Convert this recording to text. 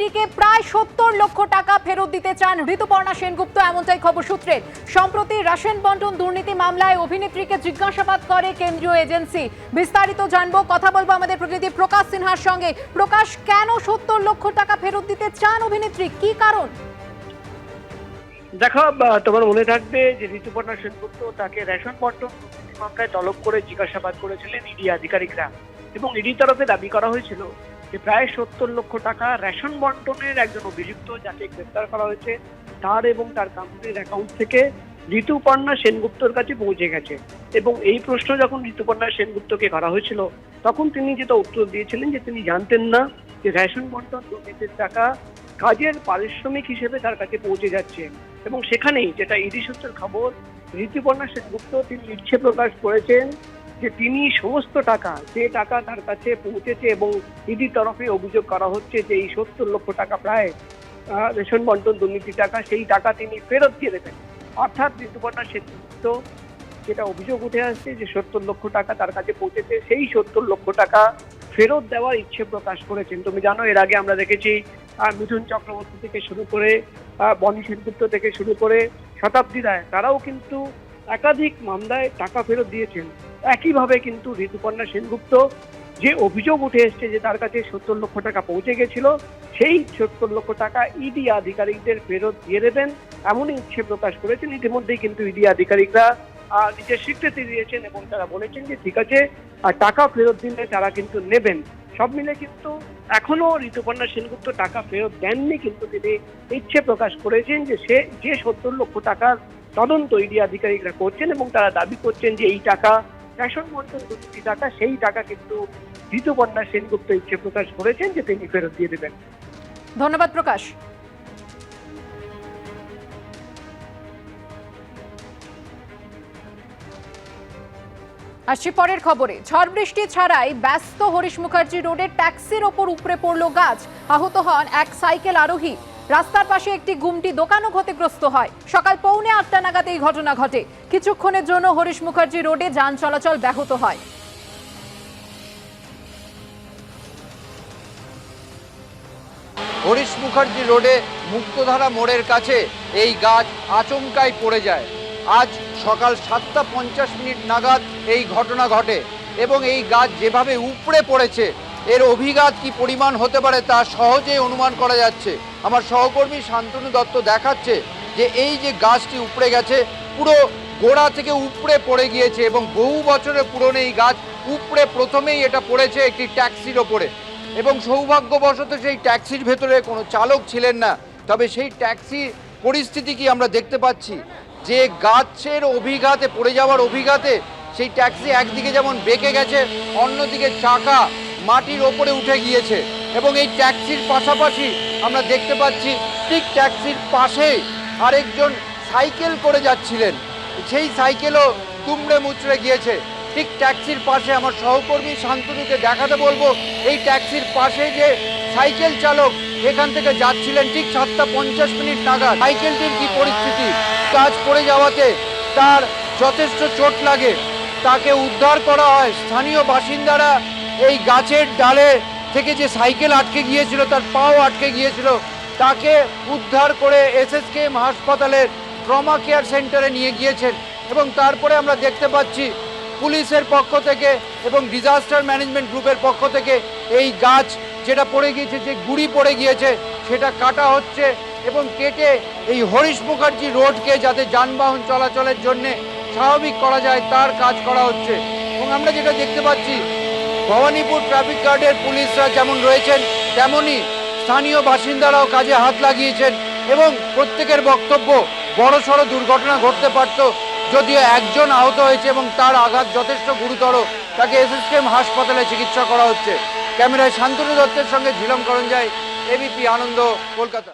ইডিকে প্রায় সত্তর লক্ষ টাকা ফেরত দিতে চান ঋতুপর্ণা সেনগুপ্ত, এমনটাই খবর সূত্রে। সম্প্রতি রাশন বন্টন দুর্নীতি মামলায় অভিনেত্রীকে জিজ্ঞাসাবাদ করে কেন্দ্রীয় এজেন্সি। বিস্তারিত জানব, কথা বলব আমাদের প্রতিনিধি প্রকাশ সিনহার সঙ্গে। প্রকাশ, কেন সত্তর লক্ষ টাকা ফেরত দিতে চান অভিনেত্রী? কি কারণ? দেখো তোমার মনে থাকবে যে ঋতুপর্ণা সেনগুপ্ত তাকে রেশন বন্টন মামলায় তলব করে জিজ্ঞাসাবাদ করেছিলেন ইডি আধিকারিকরা। এবং ইডি তরফে দাবি করা হয়েছিল যে প্রায় সত্তর লক্ষ টাকা রেশন বন্টনের একজন অভিযুক্ত যাকে গ্রেপ্তার করা হয়েছে, তার এবং তার কোম্পানির অ্যাকাউন্ট থেকে ঋতুপর্ণা সেনগুপ্তর কাছে পৌঁছে গেছে। এবং এই প্রশ্ন যখন ঋতুপর্ণা সেনগুপ্তকে করা হয়েছিল, তখন তিনি যেটা উত্তর দিয়েছিলেন যে তিনি জানতেন না যে রেশন বন্টন দুর্নীতির টাকা কাজের পারিশ্রমিক হিসেবে তার কাছে পৌঁছে যাচ্ছে। এবং সেখানেই যেটা ইডি সূত্রের খবর, ঋতুপর্ণা সেনগুপ্ত তিনি ইচ্ছে প্রকাশ করেছেন যে তিনি সমস্ত টাকা, যে টাকা তার কাছে পৌঁছেছে এবং ইডির তরফে অভিযোগ করা হচ্ছে যে এই সত্তর লক্ষ টাকা প্রায় রেশন বন্টন দুর্নীতি টাকা, সেই টাকা তিনি ফেরত দিয়ে দেবেন। অর্থাৎ ঋতুপর্ণা সেনগুপ্ত যেটা অভিযোগ উঠে আসছে যে সত্তর লক্ষ টাকা তার কাছে পৌঁছেছে, সেই সত্তর লক্ষ টাকা ফেরত দেওয়ার ইচ্ছে প্রকাশ করেছেন। তুমি জানো, এর আগে আমরা দেখেছি মিঠুন চক্রবর্তী থেকে শুরু করে বনি সেনগুপ্ত থেকে শুরু করে শতাব্দী রায়, তারাও কিন্তু একাধিক মামলায় টাকা ফেরত দিয়েছেন। একইভাবে কিন্তু ঋতুপর্ণা সেনগুপ্ত যে অভিযোগ উঠে এসছে যে তার কাছে সত্তর লক্ষ টাকা পৌঁছে গেছিল, সেই সত্তর লক্ষ টাকা ইডি আধিকারিকদের ফেরত দিয়ে দেবেন এমনই ইচ্ছে প্রকাশ করেছেন। ইতিমধ্যেই কিন্তু ইডি আধিকারিকরা নিজের স্বীকৃতি দিয়েছেন এবং তারা বলেছেন যে ঠিক আছে, আর টাকা ফেরত দিলে তারা কিন্তু নেবেন। সব মিলে কিন্তু এখনও ঋতুপর্ণা সেনগুপ্ত টাকা ফেরত দেননি, কিন্তু তিনি ইচ্ছে প্রকাশ করেছেন যে সে, যে সত্তর লক্ষ টাকার তদন্ত ইডি আধিকারিকরা করছেন এবং তারা দাবি করছেন যে এই টাকা রেশন বন্টন দুর্নীতি টাকা সেই টাকা কিন্তু ঋতুপর্ণা সেনগুপ্ত ইচ্ছে প্রকাশ করেছেন যে তিনি ফেরত দিয়ে দেবেন। ধন্যবাদ, প্রকাশ। আসছি পরের খবরে। ঝড় বৃষ্টি ছাড়াই ব্যস্ত হরিশ মুখার্জি রোডে ট্যাক্সির ওপর উপরে পড়ল গাছ। আহত হন এক সাইকেল আরোহী। রাস্তার পাশে একটি গুমটি দোকানও ক্ষতিগ্রস্ত হয়। সকাল পৌনে আটটা নাগাদ এই ঘটনা ঘটে। কিছুক্ষণের জন্য হরিশ মুখার্জি রোডে যান চলাচল ব্যাহত হয়। হরিশ মুখার্জি রোডে মুক্তধারা মোড়ের কাছে এই গাছ আচমকায় পড়ে যায়। আজ সকাল সাতটা পঞ্চাশ মিনিট নাগাদ এই ঘটনা ঘটে এবং এই গাছ যেভাবে উপড়ে পড়েছে এর অভিঘাত কি পরিমাণ হতে পারে তা সহজেই অনুমান করা যাচ্ছে। আমার সহকর্মী শান্তনু দত্ত দেখাচ্ছে যে এই যে গাছটি উপড়ে গেছে, পুরো গোড়া থেকে উপড়ে পড়ে গিয়েছে এবং বহু বছরের পুরনো এই গাছ উপড়ে প্রথমেই এটা পড়েছে একটি ট্যাক্সির ওপরে। এবং সৌভাগ্যবশত সেই ট্যাক্সির ভেতরে কোনো চালক ছিলেন না। তবে সেই ট্যাক্সি পরিস্থিতি কি আমরা দেখতে পাচ্ছি? যে গাছের অভিঘাতে, পড়ে যাওয়ার অভিঘাতে সেই ট্যাক্সি একদিকে যেমন বেঁকে গেছে, অন্যদিকে চাকা মাটির ওপরে উঠে গিয়েছে এবং এই ট্যাক্সির পাশাপাশি আমরা দেখতে পাচ্ছি ঠিক ট্যাক্সির পাশে আরেকজন সাইকেল করে যাচ্ছিলেন। সেই সাইকেলও তুমড়ে মুচড়ে গিয়েছে। ঠিক ট্যাক্সির পাশে আমার সহকর্মী শান্তনুকে দেখাতে বলব, এই ট্যাক্সির পাশে যে সাইকেল চালক এখান থেকে যাচ্ছিলেন ঠিক সাতটা পঞ্চাশ মিনিট নাগাদ। সাইকেলটির কি পরিস্থিতি? কাজ পড়ে যাওয়াতে তার যথেষ্ট চোট লাগে। তাকে উদ্ধার করা হয়। স্থানীয় বাসিন্দারা এই গাছের ডালে থেকে যে সাইকেল আটকে গিয়েছিল, তার পাও আটকে গিয়েছিল, তাকে উদ্ধার করে এসএসকেএম হাসপাতালের ট্রমা কেয়ার সেন্টারে নিয়ে গিয়েছেন এবং তারপরে আমরা দেখতে পাচ্ছি পুলিশের পক্ষ থেকে এবং ডিজাস্টার ম্যানেজমেন্ট গ্রুপের পক্ষ থেকে এই গাছ যেটা পড়ে গিয়েছে, যে গুড়ি পড়ে গিয়েছে, সেটা কাটা হচ্ছে এবং কেটে এই হরিশ মুখার্জি রোডকে যাতে যানবাহন চলাচলের জন্যে স্বাভাবিক করা যায়, তার কাজ করা হচ্ছে। এবং আমরা যেটা দেখতে পাচ্ছি ভবানীপুর ট্রাফিক গার্ডের পুলিশরা যেমন রয়েছেন তেমনই স্থানীয় বাসিন্দারাও কাজে হাত লাগিয়েছেন এবং প্রত্যেকের বক্তব্য বড় সড়ো দুর্ঘটনা ঘটতে পারত যদিও একজন আহত হয়েছে এবং তার আঘাত যথেষ্ট গুরুতর। তাকে এসএসকেএম হাসপাতালে চিকিৎসা করা হচ্ছে। ক্যামেরায় শান্তনু দত্তের সঙ্গে ঝিলম করঞ্জাই, এবিপি আনন্দ, কলকাতা।